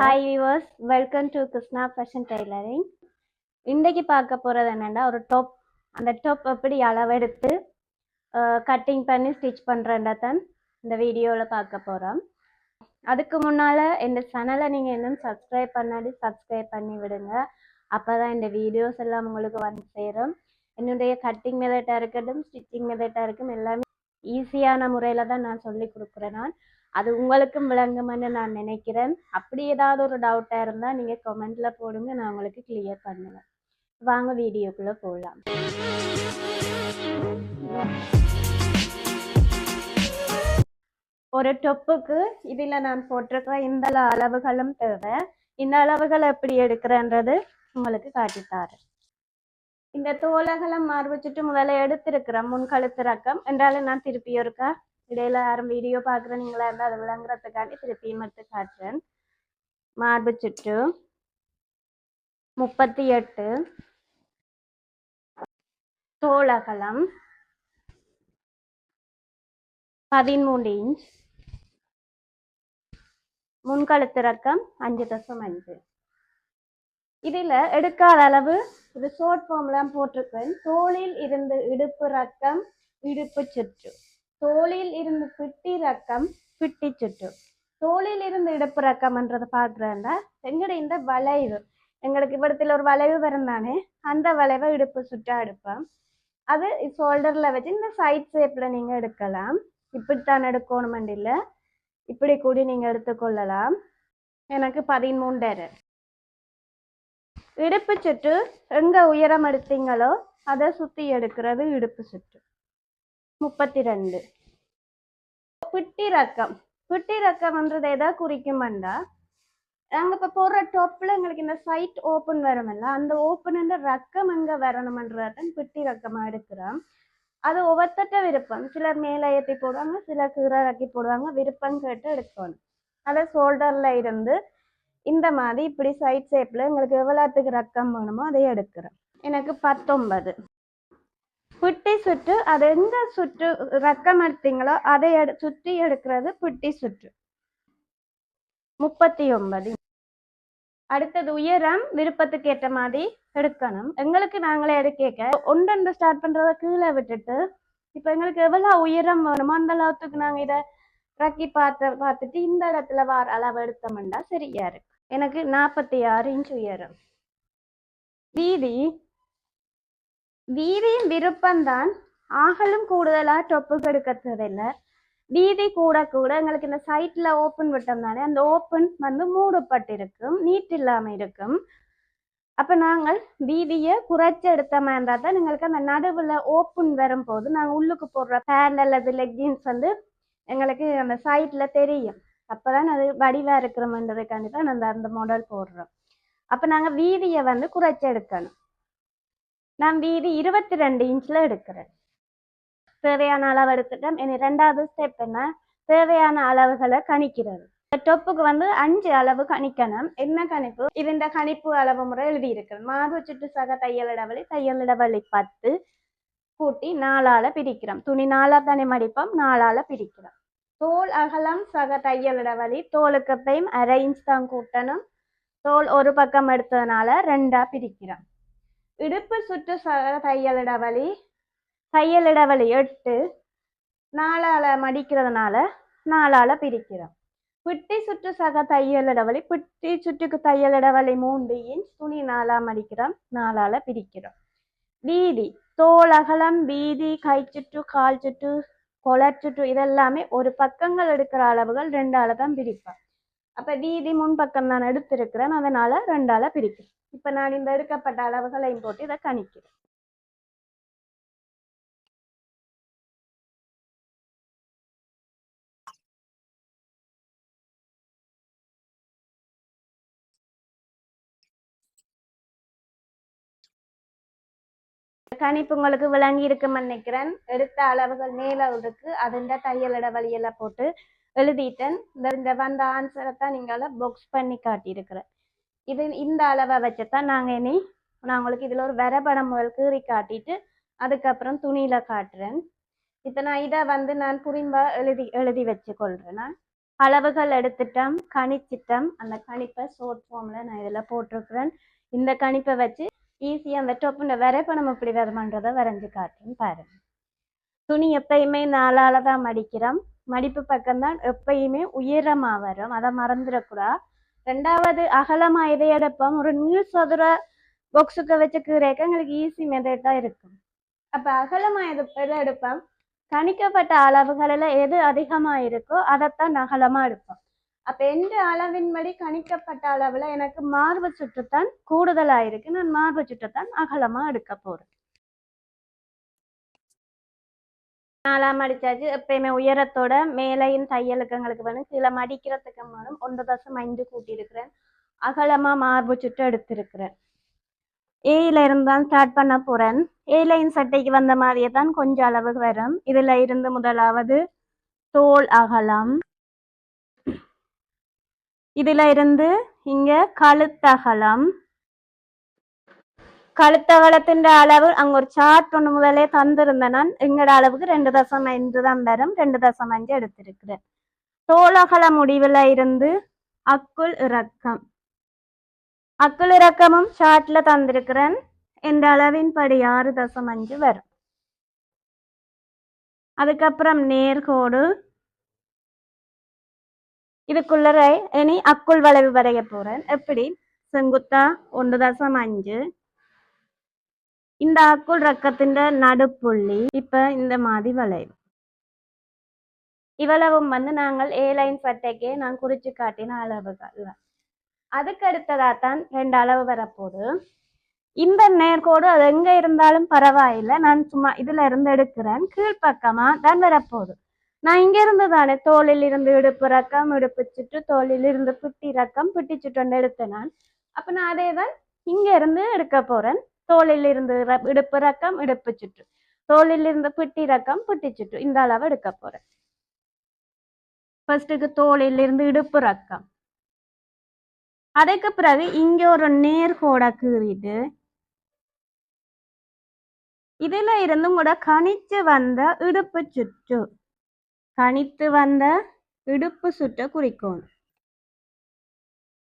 Hi viewers welcome to Krishna fashion tailoring இன்றைக்கு பார்க்க போகிறது என்னென்னா ஒரு டாப் அந்த டாப் எப்படி அளவெடுத்து கட்டிங் பண்ணி ஸ்டிச் பண்ணுறேன்டா தான் இந்த வீடியோவில் பார்க்க போகிறோம் அதுக்கு முன்னால் இந்த சேனலை நீங்கள் இன்னும் சப்ஸ்கிரைப் பண்ணாடி சப்ஸ்கிரைப் பண்ணி விடுங்க. அப்போ தான் இந்த வீடியோஸ் எல்லாம் உங்களுக்கு வந்து சேரும். என்னுடைய கட்டிங் மெதட்டாக இருக்கட்டும் ஸ்டிச்சிங் மெதட்டாக இருக்கும் எல்லாமே ஈஸியான முறையில் தான் நான் சொல்லி கொடுக்குறேன் நான். அது உங்களுக்கும் விளங்கும்னு நான் நினைக்கிறேன். அப்படி ஏதாவது ஒரு டவுட்டாக இருந்தால் நீங்கள் கமெண்ட்டில் போடுங்க நான் உங்களுக்கு கிளியர் பண்ணுவேன். வாங்க வீடியோக்குள்ளே போகலாம் ஒரு டொப்புக்கு இதில் நான் போட்டிருக்கிற இந்த அளவுகளும் தேவை. இந்த அளவுகள் எப்படி எடுக்கிறேன்றது உங்களுக்கு காட்டித்தாரேன். இந்த தோலகலம் மார்பிச்சுட்டு முதல்ல எடுத்திருக்கிறேன் முன் கழுத்து ரக்கம். என்றாலும் நான் திருப்பி ஒருக்கா இடையில யாரும் வீடியோ பார்க்குற நீங்களா இருந்தால் அதை விளங்குறதுக்காண்டி திருப்பியும் எடுத்து காட்டுறேன். மார்பு சுற்று. முப்பத்தி எட்டு. தோலகலம் பதிமூன்று இன்ச். முன்கழுத்து ரக்கம் அஞ்சு தசம் அஞ்சு. இதில் எடுக்காத அளவு இது ஷோர்ட் ஃபார்ம்லாம் போட்டிருக்கேன். தோளில் இருந்து இடுப்பு ரக்கம் இடுப்பு சுற்று. தோளில் இருந்து பிட்டி ரக்கம் பிட்டி சுட்டு தோளில் இருந்து இடுப்பு ரக்கம்ன்றதை பார்க்குறேன்டா எங்கட இந்த வளைவு? எங்களுக்கு இவ்விடத்தில் ஒரு வளைவு வரும் தானே அந்த வளைவை இடுப்பு சுட்டா எடுப்போம். அது ஷோல்டரில் வச்சு இந்த சைட் ஷேப்பில் நீங்கள் எடுக்கலாம். இப்படித்தான் எடுக்கணும் இல்லை இப்படி கூடி நீங்கள் எடுத்துக்கொள்ளலாம். எனக்கு பதிமூன்றரை இடுப்பு சுற்று எங்கே உயரம் எடுத்தீங்களோ அதை சுற்றி எடுக்கிறது இடுப்பு சுற்று. முப்பத்தி ரெண்டு பிட்டி ரக்கம் பிட்டி ரக்கம்ன்றது எதை குறிக்குமெண்டா? நாங்கள் இப்போ போடுற டாப்பில் எங்களுக்கு இந்த சைட் ஓப்பன் வருமில்ல அந்த ஓப்பன் ரக்கம் எங்கே வரணுமன்றதான் பிட்டி ரக்கமாக எடுக்கிறோம். அது ஒவ்வொருத்தட்ட விருப்பம். சிலர் மேலே ஏற்றி போடுவாங்க சிலர் கீழே இறக்கி போடுவாங்க விருப்பம் கேட்டு எடுக்கணும். அதை ஷோல்டரில் இருந்து இந்த மாதிரி இப்படி சைட் ஷேப்பில் எங்களுக்கு எவ்வளோத்துக்கு ரக்கம் வேணுமோ அதை எடுக்கிறோம். எனக்கு பத்தொன்பது. புட்டி சுற்று அது எந்த சுற்று ரக்கம் எடுத்தீங்களோ அதை எடு சுற்றி எடுக்கிறது புட்டி சுற்று. முப்பத்தி ஒன்பது அடுத்தது உயரம் விருப்பத்துக்கு ஏற்ற மாதிரி எடுக்கணும். எங்களுக்கு நாங்களே எடுக்க ஒன்றொன்று ஸ்டார்ட் பண்றதை கீழே விட்டுட்டு இப்போ எங்களுக்கு எவ்வளோ உயரம் வேணுமோ அந்த அளவுக்கு நாங்கள் இதை ரக்கி பார்த்து பார்த்துட்டு இந்த இடத்துல வார அளவு எடுத்தோம்னா சரியா இருக்கு எனக்கு நாற்பத்தி ஆறு இன்ச் உயரம். வீதி வீதியும் விருப்பம்தான் ஆகலும் கூடுதலாக டொப்புக்கு எடுக்க வீதி கூட கூட எங்களுக்கு இந்த சைட்டில் ஓப்பன் விட்டோம் தானே அந்த ஓப்பன் வந்து மூடப்பட்டிருக்கும் நீட் இல்லாமல் இருக்கும். அப்போ நாங்கள் வீதியை குறைச்சி எடுத்த மாதிரி இருந்தால் தான் எங்களுக்கு அந்த நடுவில் ஓப்பன் வரும்போது நாங்கள் உள்ளுக்கு போடுற பேண்ட் அல்லது லெக்கின்ஸ் வந்து எங்களுக்கு அந்த சைட்டில் தெரியும். அப்பதான் அது வடிவாக இருக்கிறோம்ன்றதுக்காண்டி தான் நாங்கள் அந்த மாடல் போடுறோம். அப்போ நாங்கள் வீதியை வந்து குறைச்சி எடுக்கணும். நான் வீதி இருபத்தி ரெண்டு இன்ச்ல எடுக்கிறேன். தேவையான அளவு எடுத்துட்டோம் இனி ரெண்டாவது ஸ்டெப் என்ன? தேவையான அளவுகளை கணிக்கிறது. டொப்புக்கு வந்து அஞ்சு அளவு கணிக்கணும். என்ன கணிப்பு? இது இந்த கணிப்பு அளவு முறை எழுதி இருக்கிறது மாது சுட்டு சக தையல் இடவழி தையல் இடவழி பத்து கூட்டி நாலால பிரிக்கிறோம். துணி நாலா தானே மடிப்போம் நாலால பிரிக்கிறோம். தோல் அகலம் சக தையல் இடவழி தோலுக்கு எப்பயும் அரை இன்ச் தான் கூட்டணும். தோல் ஒரு பக்கம் எடுத்ததுனால ரெண்டா பிரிக்கிறோம். இடுப்பு சுற்று சக தையல் இடவழி தையல் எட்டு நாலால மடிக்கிறதுனால நாலால பிரிக்கிறோம். பிட்டி சுற்று சக தையல் இடவழி பிட்டி சுற்றுக்கு தையல் இடவழி மூன்று இன்ச் துணி நாலா மடிக்கிறோம் நாலால பிரிக்கிறோம். வீதி தோல் அகலம் வீதி கை சுற்று கால் சுற்று கொலர் சுற்று இதெல்லாமே ஒரு பக்கங்கள் எடுக்கிற அளவுகள் ரெண்டால தான் பிரிப்பேன் அப்ப வீதி முன்பக்கம் நான் எடுத்திருக்கிறேன். அதனால ரெண்டால பிரிக்கிறேன். இப்ப நான் இந்த எடுக்கப்பட்ட அளவுகளையும் போட்டு இதை கணிக்கிறேன். கணிப்பு உங்களுக்கு விளங்கி இருக்குன்னு நினைக்கிறேன். எடுத்த அளவுகள் மேல இருக்கு அதுண்ட தையல் இடவழியெல்லாம் போட்டு எழுதிட்டேன். இந்த இந்த வந்த ஆன்சரை தான் நீங்கள பாக்ஸ் பண்ணி காட்டியிருக்கிறேன். இது இந்த அளவை வச்சுதான் நாங்கள் இனி நான் உங்களுக்கு இதில் ஒரு வரைபடம் முதல் கீறி காட்டிட்டு அதுக்கப்புறம் துணியில் காட்டுறேன். இப்போ நான் இதை வந்து நான் புரிம்பா எழுதி எழுதி வச்சு கொள்றேன் நான். அளவுகள் எடுத்துட்டோம் கணிச்சிட்டோம். அந்த கணிப்பை ஷோர்ட் ஃபார்மில் நான் இதில் போட்டிருக்கிறேன். இந்த கணிப்பை வச்சு ஈஸியாக அந்த டொப்புண்ட வரைப்பணம் எப்படி வருமானதை வரைஞ்சு காட்டுறேன் பாருங்கள் துணி எப்பயுமே நாலால தான் மடிக்கிறோம். மடிப்பு பக்கம்தான் எப்பயுமே உயரமாக வரும் அதை மறந்துடக்கூடாது ரெண்டாவது அகலமாக இதை எடுப்போம்? ஒரு நீள் சதுர பாக்ஸுக்கு வச்சு கீரைக்க எங்களுக்கு ஈஸி மெத்தட் இருக்கும். அப்போ அகலமாக எது எடுப்போம்? கணிக்கப்பட்ட அளவுகளில் எது அதிகமாக இருக்கோ அதைத்தான் அகலமாக எடுப்போம். அப்போ எந்த அளவின்படி கணிக்கப்பட்ட அளவில் எனக்கு மார்பு சுற்றுத்தான் கூடுதலாக இருக்கு. நான் மார்பு சுற்றுத்தான் அகலமாக எடுக்க போகிறேன் நாலாம் அடிச்சாச்சு. எப்பயுமே உயரத்தோட மேலையும் தையலுக்கு எங்களுக்கு வேணும் கீழே மடிக்கிறதுக்கு வேணும் ஒன்று தசம் ஐந்து கூட்டியிருக்கிறேன். அகலமாக அகலமா மார்பு சுட்டு எடுத்திருக்கிறேன். ஏயில இருந்து தான் ஸ்டார்ட் பண்ண போகிறேன் ஏலையின் சட்டைக்கு வந்த மாதிரியே தான் கொஞ்சம் அளவு வரும். இதுல இருந்து முதலாவது தோல் அகலம். இதுல இருந்து இங்க கழுத்தகலம். கழுத்தகலத்தின் அளவு அங்க ஒரு சார்ட் ஒன்று முதலே தந்திருந்தேன் நான் எங்கட அளவுக்கு ரெண்டு தசம் ஐந்து தான் வரும் ரெண்டு தசம் அஞ்சு எடுத்திருக்கிறேன் தோலகல முடிவுல இருந்து அக்குள் இறக்கம் அக்குள் இறக்கமும் சார்ட்ல தந்திருக்கிறேன் என்ற அளவின்படி ஆறு தசம் அஞ்சு வரும் அதுக்கப்புறம் நேர்கோடு இதுக்குள்ளரை இனி அக்குள் வளைவு வரைய போறேன் எப்படி செங்குத்தா ஒன்று தசம் அஞ்சு இந்த அக்குள் ரக்கத்தின் நடுப்புள்ளி இப்ப இந்த மாதிரி வளைவு. இவ்வளவும் வந்து நாங்கள் ஏ லைன் சட்டைக்கே நான் குறிச்சு காட்டின அளவுகள். அதுக்கு அடுத்ததா தான் ரெண்டு அளவு வரப்போகுது. இந்த நேர்கோடு அது எங்க இருந்தாலும் பரவாயில்லை. நான் சும்மா இதுல இருந்து எடுக்கிறேன். கீழ்ப்பக்கமா தான் வரப்போகுது. நான் இங்க இருந்து தானே தோளில் இருந்து இடுப்பு ரக்கம் இடுப்பு சுற்று தோளில் இருந்து பிட்டி ரக்கம் பிட்டி சுட்டு எடுத்தேன் நான். அப்ப நான் அதே தான் இங்க இருந்து எடுக்க போறேன். தோலில் இருந்து இடுப்பு ரக்கம் இடுப்பு சுற்று. தோலில் இருந்து பிட்டி ரக்கம் பிட்டி சுற்று. இந்த அளவு எடுக்க போறேன். ஃபர்ஸ்ட்டுக்கு தோலில் இருந்து இடுப்பு ரக்கம். அதுக்கு பிறகு இங்க ஒரு நேர்கோடை கீறிட்டு இதுல இருந்து கூட கணிச்சு வந்த இடுப்பு சுற்று. கணித்து வந்த இடுப்பு சுற்ற குறிக்கோணும்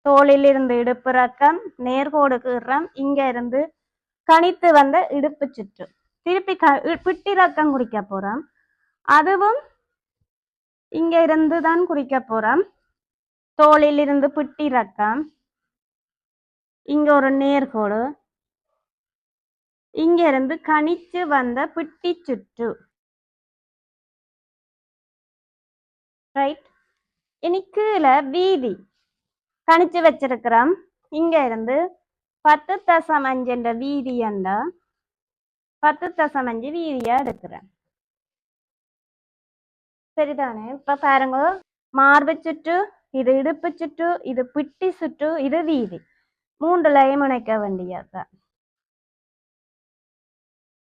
தோளில் இருந்து இடுப்பு ரக்கம் நேர்கோடு கீறம் இங்க இருந்து கணித்து வந்த இடுப்பு சுற்று. திருப்பி க இ- குறிக்க போறோம். அதுவும் இங்க இருந்து தான் குறிக்க போறோம். தோளில் இருந்து பிட்டி ரக்கம் இங்க ஒரு நேர்கோடு. இங்க இருந்து கணிச்சு வந்த பிட்டி சுற்று. ரைட் இனி கீழே வீதி. கணிச்சு வச்சிருக்கிறோம். இங்க இருந்து பத்து தசம் அஞ்சுன்ற என்ற பத்து தசம் அஞ்சு வீதியா எடுக்கிறேன் சரிதானே இப்ப பாருங்க மார்பு சுற்று இது இடுப்பு சுற்று இது பிட்டி சுற்று இது வீதி மூன்றுலையும் இணைக்க வேண்டியதுதான்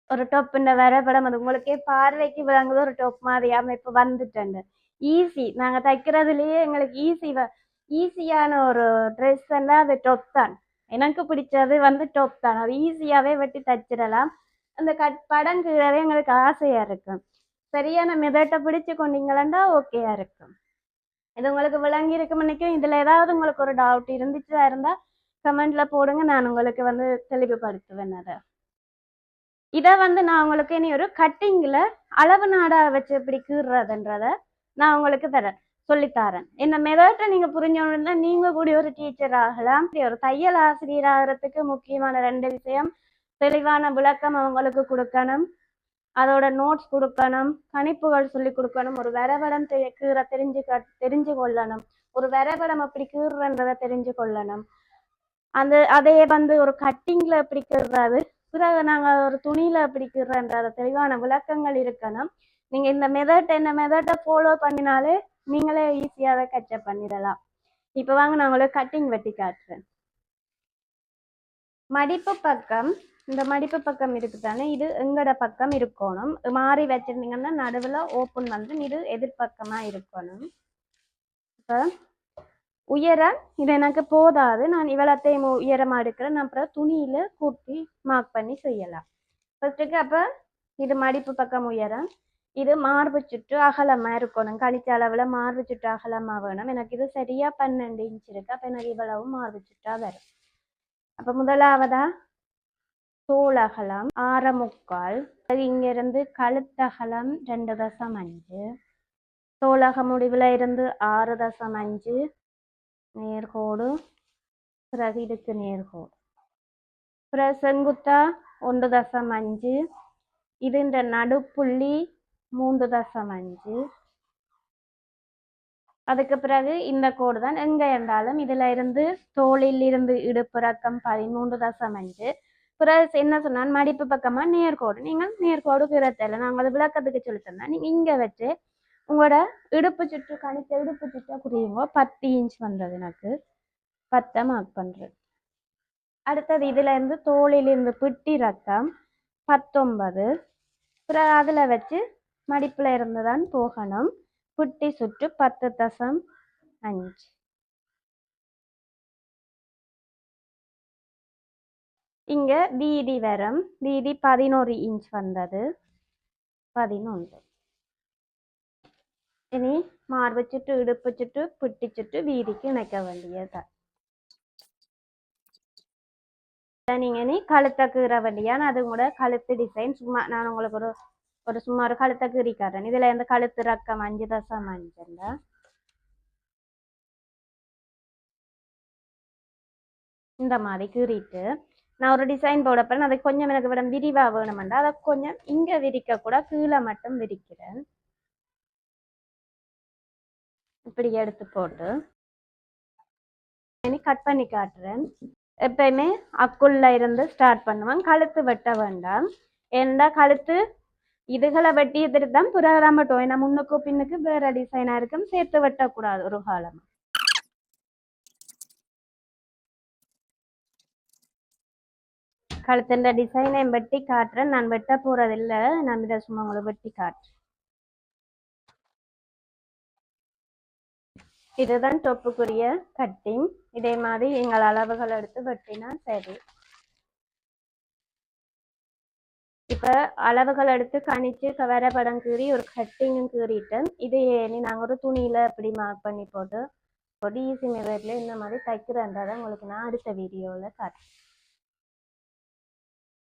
ஒரு டொப்புன்ற வரைபடம் அது உங்களுக்கே பார்வைக்கு விளங்குது ஒரு டொப் மாதிரி அமைப்பு வந்துட்டேன் ஈஸி நாங்க தைக்கிறதுலயே எங்களுக்கு ஈஸி ஈஸியான ஒரு ட்ரெஸ் அது டொப் தான் எனக்கு பிடிச்சது வந்து டாப் தான். அது ஈஸியாவே வெட்டி தச்சிடலாம். அந்த கட் படம் கீழவே எங்களுக்கு ஆசையா இருக்கும் சரியான மெதட்டை பிடிச்சு கொண்டீங்களா ஓகேயா இருக்கும் இது உங்களுக்கு விளங்கி இருக்கும் நினைக்கும் இதுல ஏதாவது உங்களுக்கு ஒரு டவுட் இருந்துச்சா இருந்தால் கமெண்ட்ல போடுங்க. நான் உங்களுக்கு வந்து தெளிவுபடுத்துவேன் அதை. இதை வந்து நான் உங்களுக்கு இனி ஒரு கட்டிங்கில் அளவு நாடாக வச்சு இப்படி கீறுறதுன்றதை நான் உங்களுக்கு தரேன். சொல்லித்தாரேன். இந்த மெதட்டை நீங்க புரிஞ்சோன்னா நீங்க கூட ஒரு டீச்சர் ஆகலாம். ஒரு தையல் ஆசிரியர் ஆகிறதுக்கு முக்கியமான ரெண்டு விஷயம் தெளிவான விளக்கம் அவங்களுக்கு கொடுக்கணும். அதோட நோட்ஸ் கொடுக்கணும். கணிப்புகள் சொல்லி கொடுக்கணும். ஒரு வரைபடம் தெ- கீற தெரிஞ்சு தெரிஞ்சு கொள்ளணும். ஒரு வரைபடம் எப்படி கீறுன்றதை தெரிஞ்சு கொள்ளணும். அந்த அதையே வந்து ஒரு கட்டிங்ல எப்படி கீறுறது பிறகு நாங்கள் ஒரு துணியில எப்படி கீறுறன்ற தெளிவான விளக்கங்கள் இருக்கணும். நீங்க இந்த மெதட் என்ன மெதட்டை ஃபாலோ பண்ணினாலே நீங்களே ஈஸியாக கச்சப் பண்ணிடலாம். இப்போ வாங்க நான் உங்களுக்கு கட்டிங் வெட்டி காட்டுறேன். மடிப்பு பக்கம் இந்த மடிப்பு பக்கம் இருக்குது தானே இது எங்கட பக்கம் இருக்கணும். மாறி வச்சிருந்தீங்கன்னா நடுவில் ஓப்பன் வந்து இது எதிர்பக்கமாக இருக்கணும். இப்போ உயரம் இது எனக்கு போதாது. நான் இவ்வளோத்தையும் உயரமாக எடுக்கிறேன். நான் அப்புறம் துணியில் கூட்டி மார்க் பண்ணி செய்யலாம். ஃபர்ஸ்ட்டுக்கு அப்போ இது மடிப்பு பக்கம் உயரம். இது மார்பு சுற்று அகலமாக இருக்கணும். கணிச்ச அளவில் மார்பு சுற்று அகலமாக வேணும். எனக்கு இது சரியா பன்னெண்டு இன்ச் இருக்கு. அப்போ எனக்கு இவ்வளவு மார்பு சுற்றாக வரும். அப்போ முதலாவதா தோல் அகலம் ஆற முக்கால் இங்கிருந்து கழுத்தகலம் ரெண்டு தசம் அஞ்சு. தோலக முடிவில் இருந்து ஆறு தசம் அஞ்சு. நேர்கோடு. பிறகு இதுக்கு நேர்கோடு. பிறகு செங்குத்தா ஒன்று தசம் அஞ்சு. இது இந்த நடுப்புள்ளி மூன்று தசம் அஞ்சு அதுக்கு பிறகு இந்த கோடு தான் எங்க இருந்தாலும் இதுல இருந்து தோளில் இருந்து இடுப்பிறக்கம் பதிமூன்று தசம் அஞ்சு பிறகு என்ன சொன்னால் மடிப்பு பக்கமா நேர்கோடு நீங்கள் நேர்கோடு பிறத்தல. நாங்கள் அது விளக்கத்துக்கு சொல்லி தந்தா நீங்க இங்க வச்சு உங்களோட இடுப்பு சுற்று கணித்த இடுப்பு சுற்றை குறியுங்க பத்து இன்ச் வந்தது எனக்கு. பத்தை மார்க் பண்றேன் அடுத்தது இதுல இருந்து தோளில் இருந்து பிட்டி ரக்கம் பத்தொன்பது. பிறகு அதுல வச்சு மடிப்பில் இருந்து தான் போகணும். புட்டி சுற்று பத்து தசம் அஞ்சு. இங்கே வீதி வரம் வீதி பதினோரு இன்ச் வந்தது. பதினொன்று. இனி மார்பு சுட்டு இடுப்பு சுட்டு புட்டி சுட்டு வீதிக்கு இணைக்க வேண்டியது. நீங்கள் இனி கழுத்தை கீற வேண்டியான் அது கூட கழுத்து டிசைன் சும்மா நான் உங்களுக்கு ஒரு ஒரு சும்மா ஒரு கழுத்தை கீறி காட்டுறேன் இதுல இருந்து கழுத்து ரக்கம் அஞ்சு தசம் அஞ்சுல இந்த மாதிரி கீறிட்டு நான் ஒரு டிசைன் போட போறேன் அதை கொஞ்சம் எனக்கு விட விரிவா வேணுமெண்டா அதை கொஞ்சம் இங்க விரிக்க கூட கீழே மட்டும் விரிக்கிறேன் இப்படி எடுத்து போட்டு இனி கட் பண்ணி காட்டுறேன் எப்பயுமே அக்குள்ள இருந்து ஸ்டார்ட் பண்ணுவேன் கழுத்து வெட்ட வேண்டாம் ஏன்னா கழுத்து இதுகளை வெட்டி எடுத்துட்டு தான் புறதான் மட்டும் ஏன்னா முன்னுக்கு பின்னுக்கு வேற டிசைனா இருக்கும் சேர்த்து வெட்டக்கூடாது ஒரு காலம். கழுத்துன்ற டிசைனை வெட்டி காட்டுறேன். நான் வெட்ட போறதில்ல. நான் இதை சும்மா உங்களை வெட்டி காட்டுறேன். இதுதான் தொப்புக்குரிய கட்டிங் இதே மாதிரி எங்கள் அளவுகள் எடுத்து வெட்டினா சரி. இப்ப அளவுகள் எடுத்து கணிச்சு வரைபடம் கீறி ஒரு கட்டிங்கும் கீறிட்டு இது இனி நாங்கள் ஒரு துணியில இப்படி மார்க் பண்ணி போட்டு ஒரு ஈஸி மெத்தட்ல இந்த மாதிரி தைக்கிறன்றதை உங்களுக்கு நான் அடுத்த வீடியோவில் காட்டுறேன்.